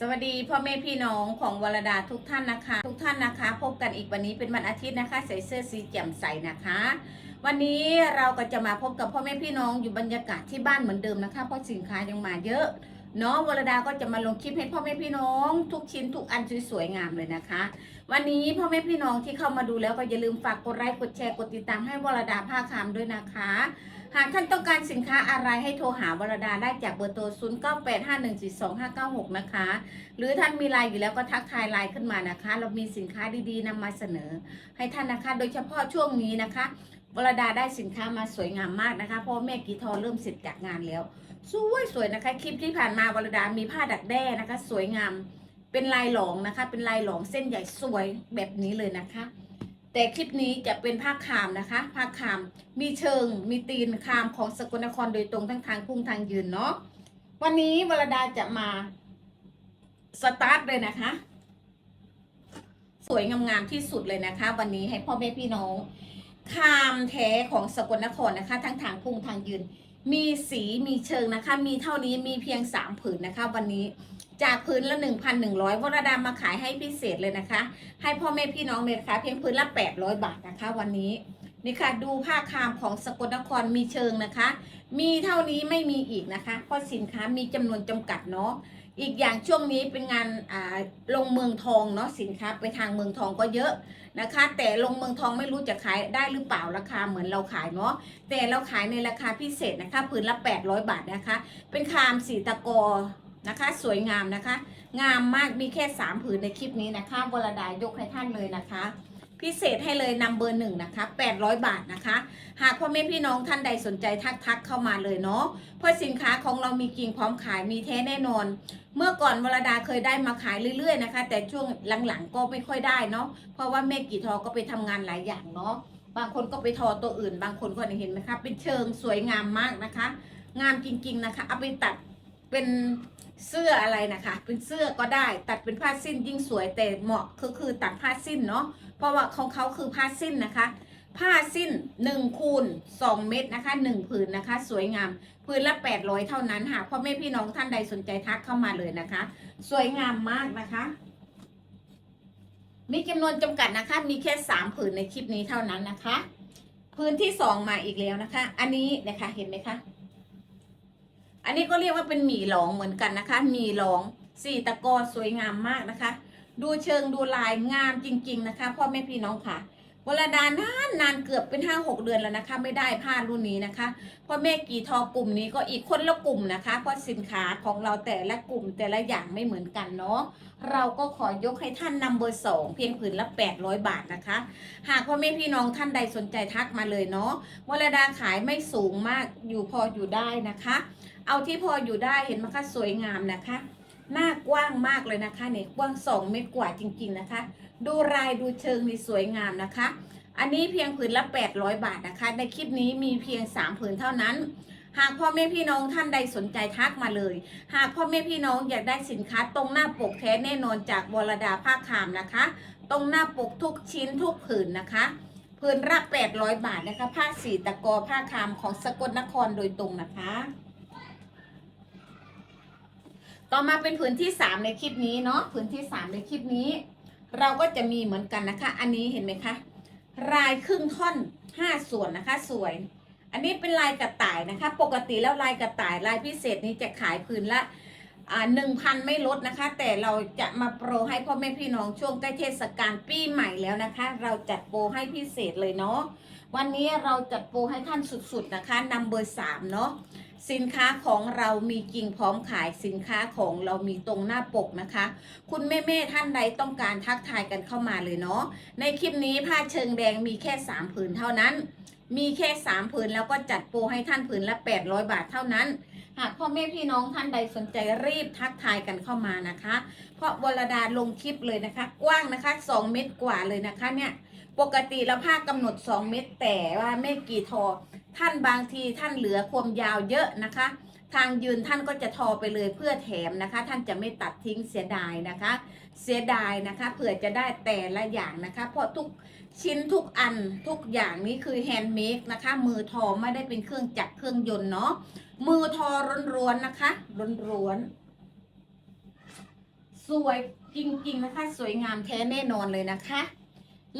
สวัสดีพ่อแม่พี่น้องของวรดาทุกท่านนะคะ ทุกท่านนะคะ พบกันอีกวันนี้เป็นวันอาทิตย์นะคะ ใส่เสื้อสีแจ่มใสนะคะ วันนี้เราก็จะมาพบกับพ่อแม่พี่น้องอยู่บรรยากาศที่บ้านเหมือนเดิมนะคะ เพราะสินค้ายังมาเยอะเนาะวรดาก็จะมาลงคลิปให้พ่อแม่พี่น้อง ทุกชิ้นทุกอันสวยๆงามเลยนะคะ วันนี้พ่อแม่พี่น้องที่เข้ามาดูแล้วก็อย่าลืมฝากกดไลค์กดแชร์กดติดตามให้วรดาผ้าคามด้วยนะคะ หากท่านต้องการสินค้าอะไรให้โทรหาวรดาได้จากเบอร์โทร 0985142596 นะคะ หรือท่านมีไลน์อยู่แล้วก็ทักทายไลน์ขึ้นมานะคะ เรามีสินค้าดีๆนำมาเสนอ ให้ท่านนะคะ โดยเฉพาะช่วงนี้นะคะวรดาได้สินค้ามาสวยงามมากนะคะเพราะว่าแม่กีทอเริ่มเสร็จจากงานแล้ว สวยสวยนะคะ คลิปที่ผ่านมาวรดามีผ้าดักแด้นะคะ สวยงามเป็นลายหลองนะคะ เป็นลายหลองเส้นใหญ่สวยแบบนี้เลยนะคะ แต่คลิปนี้จะเป็นผ้าคขามนะคะผ้าคขามมีเชิงมีตีนคามของสกลนครโดยตรงทั้งทางพุ่งทางยืนเนาะวันนี้วรดาจะมาสตาร์ทเลยนะคะ สวยงามๆที่สุดเลยนะคะ วันนี้ให้พ่อแม่พี่น้องคามแท้ของสกลนครนะคะ ทั้งทางพุ่งทางยืน มีสีมีเชิงนะคะ มีเท่านี้มีเพียงสามผืนนะคะ วันนี้ จากผืนละ 1,100วรดามาขายให้พิเศษเลยนะคะ ให้พ่อแม่พี่น้องเลยนะคะเพียงผืนละ 800 บาทนะคะ วันนี้นี่ค่ะดูผ้าคามของสกลนครมีเชิงนะคะ มีเท่านี้ไม่มีอีกนะคะเพราะสินค้ามีจำนวนจำกัดเนาะอีกอย่างช่วงนี้เป็นงานอ่าลงเมืองทองเนาะสินค้าไปทางเมืองทองก็เยอะนะคะ แต่ลงเมืองทองไม่รู้จะขายได้หรือเปล่าราคาเหมือนเราขายเนาะแต่เราขายในราคาพิเศษนะคะผืนละ 800 บาทนะคะ เป็นคามสีตะกอ นะคะ สวยงามนะคะ งามมากมีแค่3ผืนในคลิปนี้นะคะวรดายกให้ท่านเลยนะคะ พิเศษให้เลยนำเบอร์หนึ่งนะคะ800 บาทนะคะ หากพ่อแม่พี่น้องท่านใดสนใจทักทักเข้ามาเลยเนาะเพราะสินค้าของเรามีกิ่งพร้อมขายมีแท้แน่นอน เมื่อก่อนวรดาเคยได้มาขายเรื่อยๆนะคะ แต่ช่วงหลังๆก็ไม่ค่อยได้เนาะเพราะว่าแม่กี่ทอก็ไปทำงานหลายอย่างเนาะบางคนก็ไปทอตัวอื่น บางคนก็เห็นไหมคะเป็นเชิงสวยงามมากนะคะ งามจริงๆนะคะ เอาไปตัด เป็นเสื้ออะไรนะคะ เป็นเสื้อก็ได้ตัดเป็นผ้าสิ้นยิ่งสวยแต่เหมาะคือคือตัดผ้าสิ้นเนาะเพราะว่าของเขาคือผ้าสิ้นนะคะ ผ้าสิ้น1คูณ2 เม็ดนะคะ 1 ผืนนะคะ สวยงามผืนละ 800 เท่านั้นหากพ่อแม่พี่น้องท่านใดสนใจทักเข้ามาเลยนะคะ สวยงามมากนะคะ มีจำนวนจำกัดนะคะ มีแค่ 3 ผืนในคลิปนี้เท่านั้นนะคะ พื้นที่ 2 มาอีกแล้วนะคะ อันนี้นะคะเห็นไหมคะ อันนี้ก็เรียกว่าเป็นหมี่หลองเหมือนกันนะคะหมี่หลองสี่ตะกอสวยงามมากนะคะ ดูเชิงดูลายงามจริง ๆ นะคะพ่อแม่พี่น้องค่ะวรดานานนานเกือบเป็นห้าหกเดือนแล้วนะคะ ไม่ได้ผ้ารุ่นนี้นะคะพ่อแม่กี่ทอกลุ่มนี้ก็อีกคนละกลุ่มนะคะ เพราะสินค้าของเราแต่ละกลุ่มแต่ละอย่างไม่เหมือนกันเนาะเราก็ขอยกให้ท่านนำเบอร์สองเพียงผืนละ 800 บาทนะคะ หากพ่อแม่พี่น้องท่านใดสนใจทักมาเลยเนาะวรดาขายไม่สูงมากอยู่พออยู่ได้นะคะ เอาที่พออยู่ได้เห็นไหมคะสวยงามนะคะ หน้ากว้างมากเลยนะคะเนี่ยกว้าง2เมตรกว่าจริง ๆนะคะ ดูลายดูเชิงนี่สวยงามนะคะ อันนี้เพียงผืนละ 800 บาทนะคะ ในคลิปนี้มีเพียง 3 ผืนเท่านั้นหากพ่อแม่พี่น้องท่านใดสนใจทักมาเลย หากพ่อแม่พี่น้องอยากได้สินค้าตรงหน้าปกแท้แน่นอนจากวรดาผ้าคามนะคะ ตรงหน้าปกทุกชิ้นทุกผืนนะคะ ผืนละ800 บาทนะคะ ผ้าสีตะกอผ้าคามของสกลนครโดยตรงนะคะ ต่อมาเป็นผืนที่ 3 ในคลิปนี้เนาะผืนที่ 3 ในคลิปนี้ เราก็จะมีเหมือนกันนะคะ อันนี้เห็นไหมคะลายครึ่งท่อน 5 ส่วนนะคะ สวย อันนี้เป็นลายกระต่ายนะคะ ปกติแล้วลายกระต่ายลายพิเศษนี้จะขายผืนละหนึ่งพันไม่ลดนะคะ แต่เราจะมาโปรให้พ่อแม่พี่น้องช่วงใกล้เทศกาลปีใหม่แล้วนะคะ เราจัดโปรให้พิเศษเลยเนาะ วันนี้เราจัดโปรให้ท่านสุดๆนะคะนำเบอร์สามเนาะสินค้าของเรามีจริงพร้อมขายสินค้าของเรามีตรงหน้าปกนะคะ คุณแม่เม่ๆท่านใดต้องการทักทายกันเข้ามาเลยเนาะในคลิปนี้ผ้าเชิงแดงมีแค่3ผืนเท่านั้น มีแค่3ผืนแล้วก็จัดโปรให้ท่านผืนละ800บาทเท่านั้นหากพ่อแม่พี่น้องท่านใดสนใจรีบทักทายกันเข้ามานะคะ เพราะวรดาลงคลิปเลยนะคะ กว้างนะคะ2เมตรกว่าเลยนะคะเนี่ย ปกติแล้วผ้ากำหนด 2 เมตรแต่ว่าไม่กี่ทอ ท่านบางทีท่านเหลือความยาวเยอะนะคะ ทางยืนท่านก็จะทอไปเลยเพื่อแถมนะคะ ท่านจะไม่ตัดทิ้งเสียดายนะคะ เสียดายนะคะเผื่อจะได้แต่ละอย่างนะคะ เพราะทุกชิ้นทุกอันทุกอย่างนี้คือแฮนด์เมดนะคะ มือทอไม่ได้เป็นเครื่องจักรเครื่องยนต์เนาะมือทอร้วนๆนะคะร้วนสวยจริงๆนะคะ สวยงามแท้แน่นอนเลยนะคะ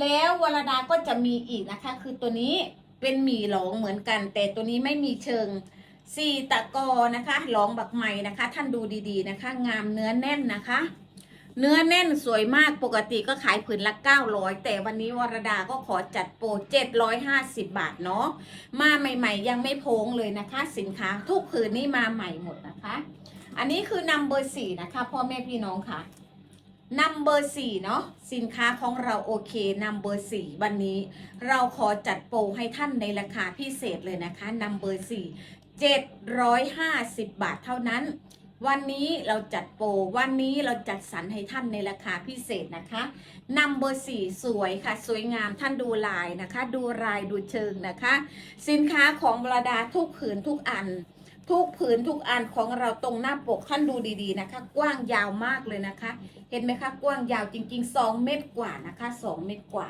แล้ววรดาก็จะมีอีกนะคะ คือตัวนี้เป็นหมี่หลงเหมือนกัน แต่ตัวนี้ไม่มีเชิงสี่ตะกอนะคะหลองบักใหม่นะคะ ท่านดูดีๆนะคะ งามเนื้อแน่นนะคะ เนื้อแน่นสวยมากปกติก็ขายผืนละ 900 แต่วันนี้วรดาก็ขอจัดโปร 750 บาทเนาะมาใหม่ๆ ยังไม่โพ้งเลยนะคะ สินค้าทุกผืนนี่มาใหม่หมดนะคะ อันนี้คือนัมเบอร์สี่นะคะพ่อแม่พี่น้องค่ะ นัมเบอร์สี่เนาะสินค้าของเราโอเคนัมเบอร์สี่วันนี้ เราขอจัดโปรให้ท่านในราคาพิเศษเลยนะคะนัมเบอร์สี่750บาทเท่านั้น วันนี้เราจัดโปรวันนี้เราจัดสรรให้ท่านในราคาพิเศษนะคะนัมเบอร์สี่สวยค่ะ สวยงามท่านดูลายนะคะ ดูลายดูเชิงนะคะ สินค้าของบรดาทุกผืนทุกอัน ทุกผืนทุกอันของเราตรงหน้าปกท่านดูดีๆนะคะ กว้างยาวมากเลยนะคะ เห็นไหมคะกว้างยาวจริง ๆ 2 เมตรกว่านะคะ 2 เมตรกว่า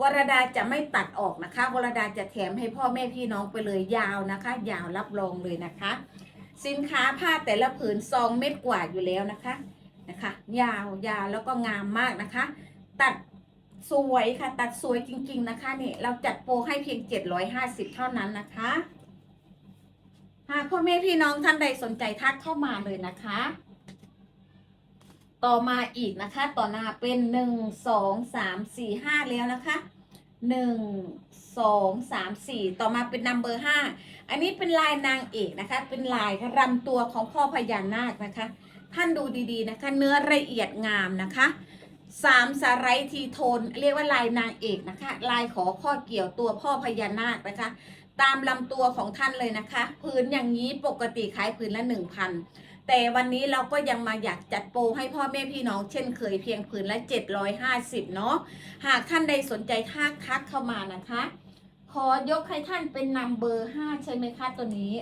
วรดาจะไม่ตัดออกนะคะวรดาจะแถมให้พ่อแม่พี่น้องไปเลยยาวนะคะ ยาวรับรองเลยนะคะ สินค้าผ้าแต่ละผืน2เมตรกว่าอยู่แล้วนะคะนะคะ ยาวยาวแล้วก็งามมากนะคะ ตัดสวยค่ะตัดสวยจริง ๆ นะคะนี่เราจัดโปรให้เพียง 750 เท่านั้นนะคะ หากพ่อแม่พี่น้องท่านใดสนใจทักเข้ามาเลยนะคะ ต่อมาอีกนะคะ ต่อหน้าเป็นหนึ่งสองสามสี่ห้าแล้วนะคะหนึ่งสองสามสี่ต่อมาเป็นนัมเบอร์ห้าอันนี้เป็นลายนางเอกนะคะ เป็นลายรำตัวของพ่อพญานาคนะคะ ท่านดูดีๆนะคะ เนื้อละเอียดงามนะคะสามสไลด์ทีโทน เรียกว่าลายนางเอกนะคะ ลายขอข้อเกี่ยวตัวพ่อพญานาคนะคะ ตามลำตัวของท่านเลยนะคะ ผืนอย่างนี้ปกติขายผืนละ 1,000 แต่วันนี้เราก็ยังมาอยากจัดโปรให้พ่อแม่พี่น้องเช่นเคยเพียงผืนละ 750 เนาะหากท่านใดสนใจทักทักเข้ามานะคะ ขอยกให้ท่านเป็นนัมเบอร์ 5 ใช่ไหมคะตัวนี้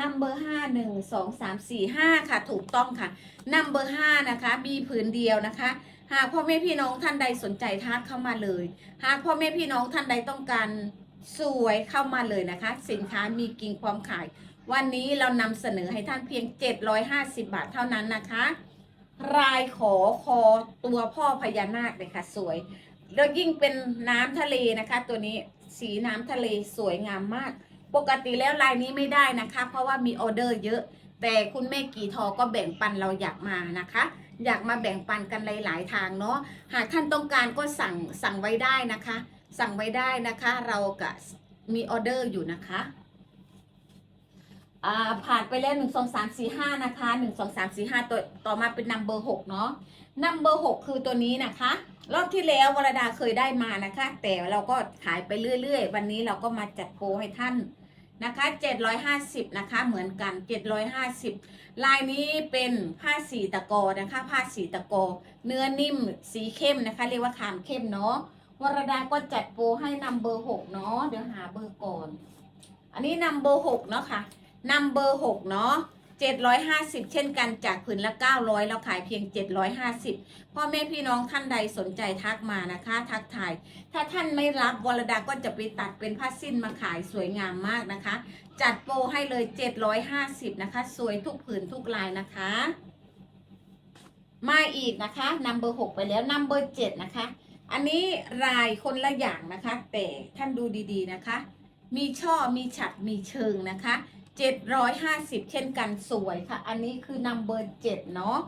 นัมเบอร์5 1 2 3 4 5ค่ะ ถูกต้องค่ะนัมเบอร์5นะคะมีผืนเดียวนะคะ หากพ่อแม่พี่น้องท่านใดสนใจทักเข้ามาเลย หากพ่อแม่พี่น้องท่านใดต้องการ สวยเข้ามาเลยนะคะ สินค้ามีกิ่งพร้อมขาย วันนี้เรานำเสนอให้ท่านเพียง 750 บาทเท่านั้นนะคะ รายขอคอตัวพ่อพญานาคเลยค่ะ สวย แล้วยิ่งเป็นน้ำทะเลนะคะ ตัวนี้สีน้ำทะเลสวยงามมาก ปกติแล้วลายนี้ไม่ได้นะคะ เพราะว่ามีออเดอร์เยอะ แต่คุณแม่กี่ทอก็แบ่งปันเราอยากมานะคะอยากมาแบ่งปันกันหลาย ๆ ทางเนาะ หากท่านต้องการก็สั่งสั่งไว้ได้นะคะ สั่งไว้ได้นะคะ เราก็มีออเดอร์อยู่นะคะอ่าผ่านไปแล้วหนึ่งสองสามสี่ห้านะคะหนึ่งสองสามสี่ห้าตัวต่อมาเป็นนัมเบอร์หกเนาะนัมเบอร์หกคือตัวนี้นะคะ รอบที่แล้ววรดาเคยได้มานะคะ แต่เราก็ขายไปเรื่อยๆ วันนี้เราก็มาจัดโปรให้ท่านนะคะ750นะคะเหมือนกัน750ลายนี้เป็นผ้าสีตะกอนะคะ ผ้าสีตะกอ เนื้อนิ่มสีเข้มนะคะ เรียกว่าคามเข้มเนาะ วรดาก็จัดโปรให้นำเบอร์หกเนาะเดี๋ยวหาเบอร์ก่อน อันนี้นำเบอร์หกเนาะค่ะนำเบอร์หกเนาะเจ็ดร้อยห้าสิบเช่นกันจากผืนละเก้าร้อยเราขายเพียงเจ็ดร้อยห้าสิบพ่อแม่พี่น้องท่านใดสนใจทักมานะคะ ทักทาย ถ้าท่านไม่รับวรดาก็จะไปตัดเป็นผ้าสิ้นมาขายสวยงามมากนะคะ จัดโปรให้เลยเจ็ดร้อยห้าสิบนะคะ สวยทุกผืนทุกลายนะคะ มาอีกนะคะนำเบอร์หกไปแล้วนำเบอร์เจ็ดนะคะ อันนี้รายคนละอย่างนะคะ แต่ท่านดูดีๆนะคะ มีช่อมีฉัดมีเชิงนะคะ 750 เช่นกันสวยค่ะ อันนี้คือนัมเบอร์7เนาะ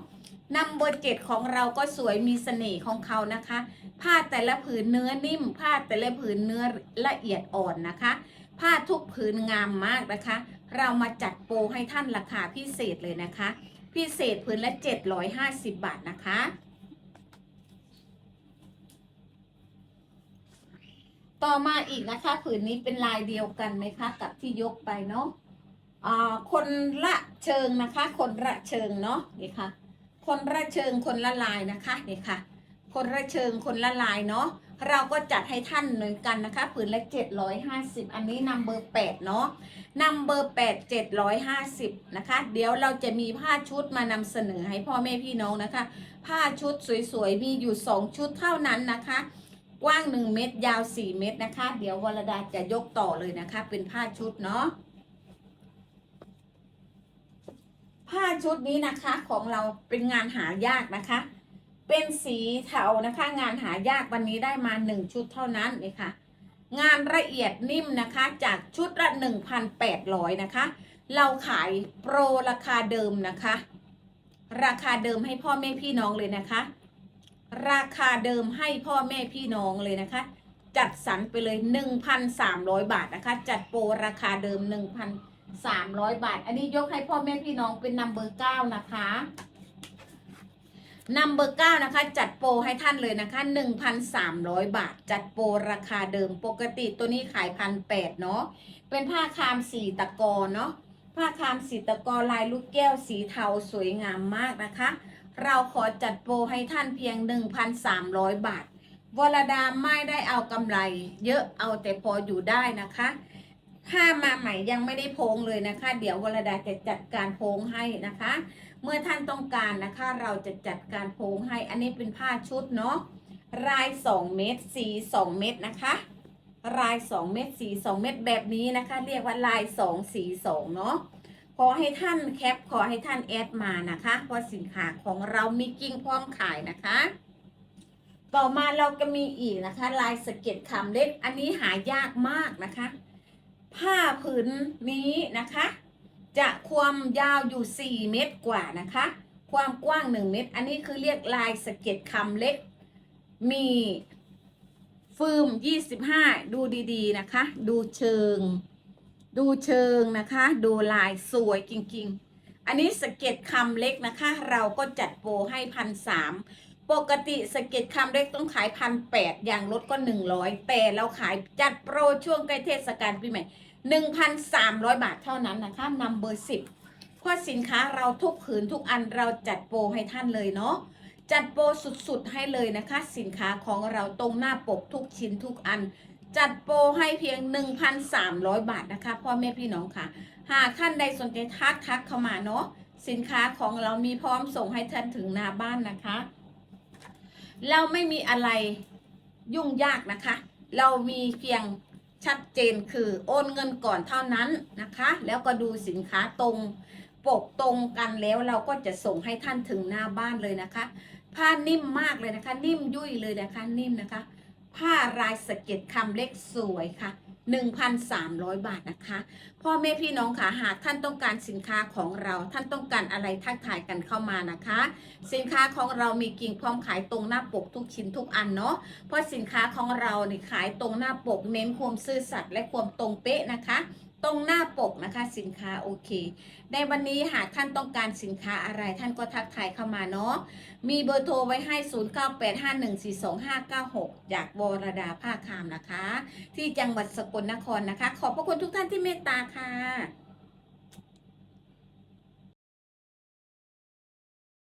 นัมเบอร์7ของเราก็สวยมีเสน่ห์ของเขานะคะ ผ้าแต่ละผืนเนื้อนิ่ม ผ้าแต่ละผืนเนื้อละเอียดอ่อนนะคะ ผ้าทุกผืนงามมากนะคะ เรามาจัดโปรให้ท่านราคาพิเศษเลยนะคะ พิเศษผืนละ 750 บาทนะคะ ต่อมาอีกนะคะผืนนี้เป็นลายเดียวกันไหมคะกับที่ยกไปเนาะอ่าคนละเชิงนะคะ คนละเชิงเนาะนี่ค่ะ คนละเชิงคนละลายนะคะนี่ค่ะ คนละเชิงคนละลายเนาะเราก็จัดให้ท่านเหมือนกันนะคะผืนละ 750 อันนี้นัมเบอร์8เนาะนัมเบอร์8 750 นะคะ เดี๋ยวเราจะมีผ้าชุดมานำเสนอให้พ่อแม่พี่น้องนะคะ ผ้าชุดสวยๆ มีอยู่ 2 ชุดเท่านั้นนะคะ กว้าง 1 เมตร ยาว 4 เมตรนะคะ เดี๋ยววรดาจะยกต่อเลยนะคะ เป็นผ้าชุดเนาะผ้าชุดนี้นะคะของเราเป็นงานหายากนะคะ เป็นสีเทานะคะ งานหายากวันนี้ได้มาหนึ่งชุดเท่านั้นนี่ค่ะงานละเอียดนิ่มนะคะจากชุดละ 1,800 นะคะ เราขายโปรราคาเดิมนะคะ ราคาเดิมให้พ่อแม่พี่น้องเลยนะคะ ราคาเดิมให้พ่อแม่พี่น้องเลยนะคะ จัดสรรไปเลย 1,300 บาทนะคะ จัดโปรราคาเดิม 1,300 บาท อันนี้ยกให้พ่อแม่พี่น้องเป็นนัมเบอร์9นะคะนัมเบอร์9นะคะ จัดโปรให้ท่านเลยนะคะ 1,300 บาท จัดโปรราคาเดิมปกติตัวนี้ขายพันแปดเนาะเป็นผ้าคามสีตะกอเนาะผ้าคามสีตะกอลายลูกแก้วสีเทาสวยงามมากนะคะ เราขอจัดโปรให้ท่านเพียง 1,300 บาท วรดาไม่ได้เอากำไร เยอะเอาแต่พออยู่ได้นะคะถ้ามาใหม่ยังไม่ได้โพงเลยนะคะ เดี๋ยววรดาจะจัดการโพงให้นะคะ เมื่อท่านต้องการนะคะ เราจะจัดการโพงให้ อันนี้เป็นผ้าชุดเนาะลาย 2 เม็ดสี2เม็ดนะคะลาย 2 เม็ดสี2เม็ดแบบนี้นะคะ เรียกว่าลาย 2 สี2เนาะ อให้ท่านแคปขอให้ท่านแอดมานะคะเพราะสินค้าของเรามีกิ้งพร้อมขายนะคะ ต่อมาเราก็มีอีกนะคะ ลายสะเก็ดคำเล็กอันนี้หายากมากนะคะ ผ้าผืนนี้นะคะ จะความยาวอยู่ 4 เมตรกว่านะคะ ความกว้าง 1 เมตร อันนี้คือเรียกลายสะเก็ดคำเล็ก มีฟืม 25 ดูดีๆนะคะ ดูเชิง ดูเชิงนะคะ ดูลายสวยจริงๆ อันนี้สเก็ดคำเล็กนะคะ เราก็จัดโปรให้พันสามปกติสเก็ดคำเล็กต้องขายพันแปดอย่างลดก็หนึ่งร้อยแต่เราขายจัดโปรช่วงใกล้เทศกาลปีใหม่หนึ่งพันสามร้อยบาทเท่านั้นนะคะนำเบอร์สิบเพราะสินค้าเราทุกผืนทุกอันเราจัดโปรให้ท่านเลยเนาะจัดโปรสุดๆให้เลยนะคะ สินค้าของเราตรงหน้าปกทุกชิ้นทุกอัน จัดโปรให้เพียง 1,300 บาทนะคะพ่อแม่พี่น้องค่ะ หากท่านใดสนใจทักทักเข้ามาเนาะสินค้าของเรามีพร้อมส่งให้ท่านถึงหน้าบ้านนะคะ เราไม่มีอะไรยุ่งยากนะคะ เรามีเพียงชัดเจนคือโอนเงินก่อนเท่านั้นนะคะ แล้วก็ดูสินค้าตรงปกตรงกันแล้วเราก็จะส่งให้ท่านถึงหน้าบ้านเลยนะคะ ผ้านิ่มมากเลยนะคะ นิ่มยุ่ยเลยนะคะ นิ่มนะคะ ผ้าลายสเก็ตคำเล็กสวยค่ะ 1,300 บาทนะคะ พ่อแม่พี่น้องค่ะหากท่านต้องการสินค้าของเราท่านต้องการอะไรทักทายกันเข้ามานะคะ สินค้าของเรามีกิ่งพร้อมขายตรงหน้าปกทุกชิ้นทุกอันเนาะเพราะสินค้าของเราเนี่ยขายตรงหน้าปกเน้นความซื่อสัตย์และความตรงเป๊ะนะคะ ตรงหน้าปกนะคะสินค้าโอเค ในวันนี้หากท่านต้องการสินค้าอะไรท่านก็ทักทายเข้ามาเนาะมีเบอร์โทรไว้ให้ 0985142596 จากวรดาภาคคามนะคะ ที่จังหวัดสกลนครนะคะ ขอบพระคุณทุกท่านที่เมตตาค่ะ